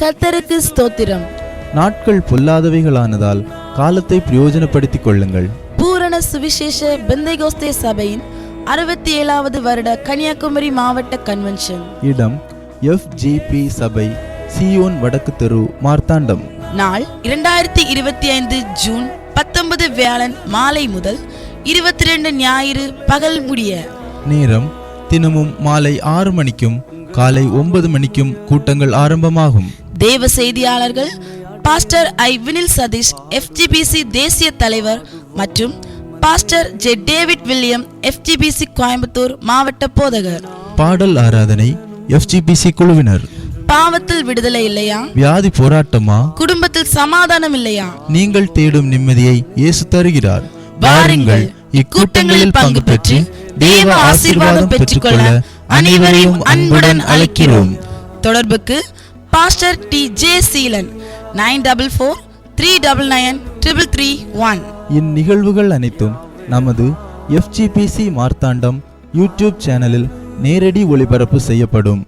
கர்த்தருக்கு ஸ்தோத்திரம். நாட்கள் பொல்லாதவைகளானதால் காலத்தை பிரயோஜனப்படுத்திக் கொள்ளுங்கள். பூரண சுவிசேஷ பெந்தைகோஸ்தே சபையின் அறுபத்தி ஏழாவது வருட கன்னியாகுமரி மாவட்ட கன்வென்ஷன். இடம் எஃப்ஜிபி சபை சியோன் வடக்கு தெரு மார்த்தாண்டம். நாள் இரண்டாயிரத்தி இருபத்தி ஐந்து ஜூன் பத்தொன்பது வியாழன் மாலை முதல் இருபத்தி ரெண்டு ஞாயிறு பகல் முடிய. நேரம் தினமும் மாலை ஆறு மணிக்கும் காலை ஒன்பது மணிக்கும் கூட்டங்கள் ஆரம்பமாகும். தேவ செய்தியாளர்கள் pastor I Vinil Sathish FGPC தேசிய தலைவர் மற்றும் pastor J David William FGPC Coimbatore மாவட்ட போதகர். பாடல் ஆராதனை எஃப்ஜிபிசி குழுவினர். பாவத்தில் விடுதலை இல்லையா? வியாதி போராட்டமா? குடும்பத்தில் சமாதானம் இல்லையா? நீங்கள் தேடும் நிம்மதியை இயேசு தருகிறார். வாருங்கள். இக்கூட்டங்களில் பங்கு பெற்று தேவ ஆசீர்வாதம் பெற்றுக்கொள்ள அனைவரையும் அன்புடன் அழைக்கிறோம். தொடர்புக்கு pastor D J Seelan nine double four three double nine triple three one. இந்நிகழ்வுகள் அனைத்தும் நமது எஃப்ஜிபிசி மார்த்தாண்டம் யூடியூப் சேனலில் நேரடி ஒளிபரப்பு செய்யப்படும்.